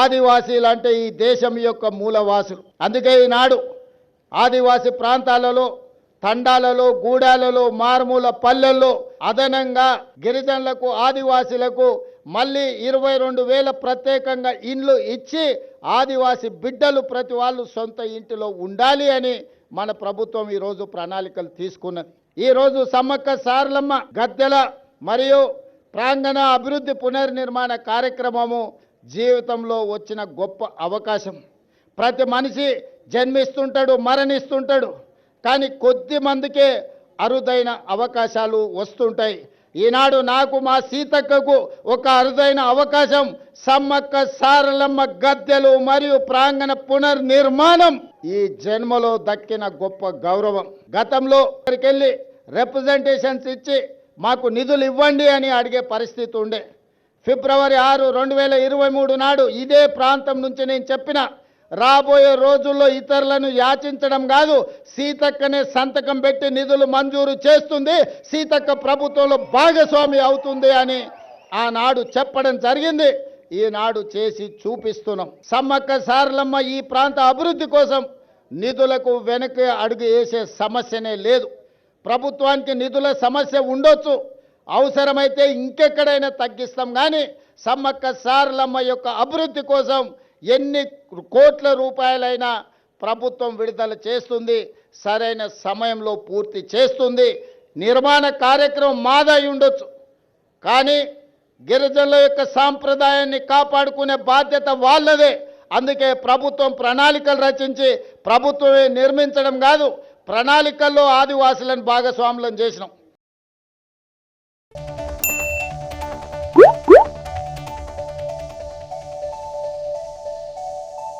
ఆదివాసీలు అంటే ఈ దేశం యొక్క మూలవాసులు. అందుకే ఈనాడు ఆదివాసీ ప్రాంతాలలో తండాలలో గూడాలలో మారుమూల పల్లెల్లో అదనంగా గిరిజనులకు ఆదివాసీలకు మళ్ళీ ఇరవై రెండు వేల ప్రత్యేకంగా ఇండ్లు ఇచ్చి ఆదివాసి బిడ్డలు ప్రతి వాళ్ళు సొంత ఇంటిలో ఉండాలి అని మన ప్రభుత్వం ఈరోజు ప్రణాళికలు తీసుకున్నది. ఈరోజు సమ్మక్క సారలమ్మ గద్దెల మరియు ప్రాంగణ అభివృద్ధి పునర్నిర్మాణ కార్యక్రమము జీవితంలో వచ్చిన గొప్ప అవకాశం. ప్రతి మనిషి జన్మిస్తుంటాడు మరణిస్తుంటాడు. కానీ కొద్ది మందికే అరుదైన అవకాశాలు వస్తుంటాయి. ఈనాడు నాకు మా సీతక్కకు ఒక అరుదైన అవకాశం సమ్మక్క సారలమ్మ గద్దెలు మరియు ప్రాంగణ పునర్నిర్మాణం. ఈ జన్మలో దక్కిన గొప్ప గౌరవం. గతంలో ఇక్కడికి వెళ్ళి రిప్రజెంటేషన్స్ ఇచ్చి మాకు నిధులు ఇవ్వండి అని అడిగే పరిస్థితి ఉండే. ఫిబ్రవరి ఆరు రెండు వేల ఇరవై మూడు నాడు ఇదే ప్రాంతం నుంచి నేను చెప్పిన రాబోయే రోజుల్లో ఇతరులను యాచించడం కాదు సీతక్కనే సంతకం పెట్టి నిధులు మంజూరు చేస్తుంది సీతక్క ప్రభుత్వంలో భాగస్వామి అవుతుంది అని ఆనాడు చెప్పడం జరిగింది. ఈనాడు చేసి చూపిస్తున్నాం. సమ్మక్క సారలమ్మ ఈ ప్రాంత అభివృద్ధి కోసం నిధులకు వెనక్కి అడుగు వేసే సమస్యనే లేదు. ప్రభుత్వానికి నిధుల సమస్య ఉండొచ్చు అవసరమైతే ఇంకెక్కడైనా తగ్గిస్తాం. కానీ సమ్మక్క సారలమ్మ యొక్క అభివృద్ధి కోసం ఎన్ని కోట్ల రూపాయలైనా ప్రభుత్వం విడుదల చేస్తుంది. సరైన సమయంలో పూర్తి చేస్తుంది. నిర్మాణ కార్యక్రమం మాదై ఉండొచ్చు. కానీ గిరిజనుల యొక్క సాంప్రదాయాన్ని కాపాడుకునే బాధ్యత వాళ్ళదే. అందుకే ప్రభుత్వం ప్రణాళికలు రచించి ప్రభుత్వమే నిర్మించడం కాదు ప్రణాళికల్లో ఆదివాసులను భాగస్వాములను చేసినాం. you